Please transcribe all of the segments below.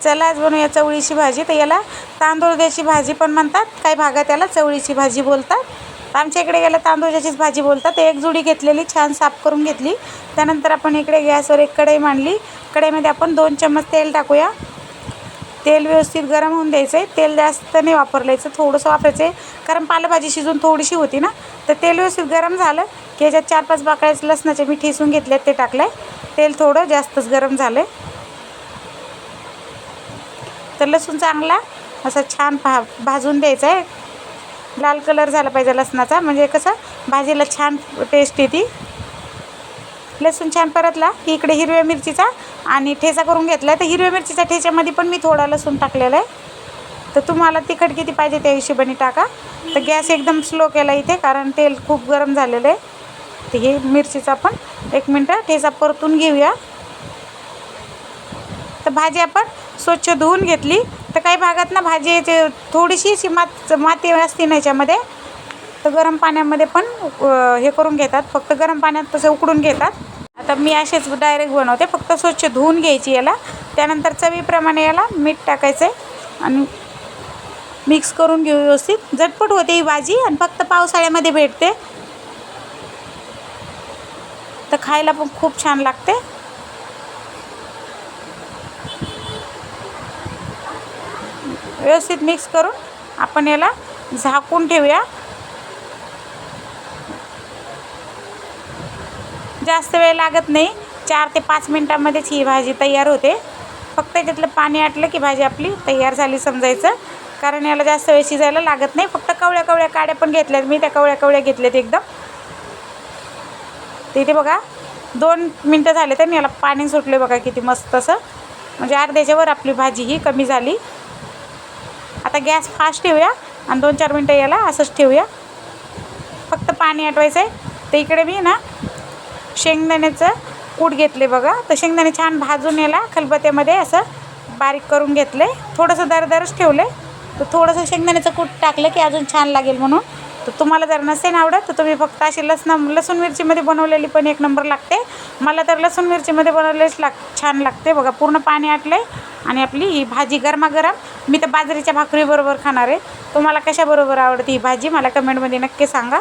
चला आज बनवूया चवळीची भाजी. तर याला तांदूळद्याची भाजी पण म्हणतात. काही भागात याला चवळीची भाजी बोलतात. आमच्या इकडे याला तांदूळच्याचीच भाजी बोलतात. तर एक जुडी घेतलेली छान साफ करून घेतली. त्यानंतर आपण इकडे गॅसवर एक कढई मांडली. कढईमध्ये आपण दोन चम्मच तेल टाकूया. तेल व्यवस्थित गरम होऊन द्यायचं आहे तेल जास्त नाही वापरलायचं थोडंसं वापरायचं आहे कारण पालेभाजी शिजून थोडीशी होती ना. तर तेल व्यवस्थित गरम झालं. की याच्यात चार पाच बाकळ्याचे लसणाचे मी ठेसून घेतले ते टाकलं आहे तेल थोडं जास्तच गरम झालं आहे तर लसूण चांगला असा छान भा भाजून द्यायचा आहे लाल कलर झाला पाहिजे लसणाचा म्हणजे कसं भाजीला छान टेस्ट येते. लसूण छान परतला की इकडे हिरव्या मिरचीचा आणि ठेचा करून घेतला आहे तर हिरव्या मिरचीच्या ठेच्यामध्ये पण मी थोडा लसूण टाकलेला आहे तर तुम्हाला तिखट किती पाहिजे त्या हिशोबाने टाका. तर गॅस एकदम स्लो केला इथे कारण तेल खूप गरम झालेलं आहे. तर हे मिरचीचा पण एक मिनटं ठेचा परतून घेऊया. तर भाजी आपण स्वच्छ धुवून घेतली. तर काही भागात ना भाजी ते थोडीशी अशी मात माती असते ना याच्यामध्ये. तर गरम पाण्यामध्ये पण हे करून घेतात. फक्त गरम पाण्यात तसं उकडून घेतात. आता मी असेच डायरेक्ट बनवते. फक्त स्वच्छ धुवून घ्यायची याला. त्यानंतर चवीप्रमाणे याला मीठ टाकायचं आहे आणि मिक्स करून घेऊ व्यवस्थित. झटपट होते ही भाजी आणि फक्त पावसाळ्यामध्ये भेटते. तर खायला पण खूप छान लागते. व्यवस्थित मिक्स करून आपण याला झाकून ठेवूया. जास्त वेळ लागत नाही. चार ते पाच मिनटामध्येच ही भाजी तयार होते. फक्त त्यातलं पाणी आटलं की भाजी आपली तयार झाली समजायचं. कारण याला जास्त वेळ शिजायला लागत नाही. फक्त कवळ्या कवळ्या काड्या पण घेतल्यात. मी त्या कवळ्या कवळ्या घेतल्यात एकदम. तिथे बघा दोन मिनटं झाले तर याला पाणी सुटले बघा किती मस्त असं. म्हणजे अर्ध्याच्यावर आपली भाजी ही कमी झाली. आता गॅस फास्ट ठेवूया आणि दोन चार मिनटं याला असंच ठेवूया. फक्त पाणी आटवायचं आहे तर इकडे मी ना शेंगदाण्याचं कूट घेतले बघा. तर शेंगदाणे छान भाजून याला खलबत्यामध्ये असं बारीक करून घेतले. थोडंसं दरदरच ठेवलं. आहे तर थोडंसं शेंगदाण्याचं कूट टाकलं की अजून छान लागेल म्हणून. तर तुम्हाला जर नसेल आवडत तर तुम्ही फक्त अशी लसण लसूण मिरचीमध्ये बनवलेली पण एक नंबर लागते. मला तर लसूण मिरचीमध्ये बनवलेलीच लाग छान लागते. बघा पूर्ण पाणी आटलं आहे आणि आपली ही भाजी गरमागरम. मी तर बाजरीच्या भाकरीबरोबर खाणार आहे. तुम्हाला कशाबरोबर आवडते ही भाजी मला कमेंटमध्ये नक्की सांगा.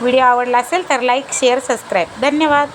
व्हिडिओ आवडला असेल तर लाईक शेअर सबस्क्राईब. धन्यवाद.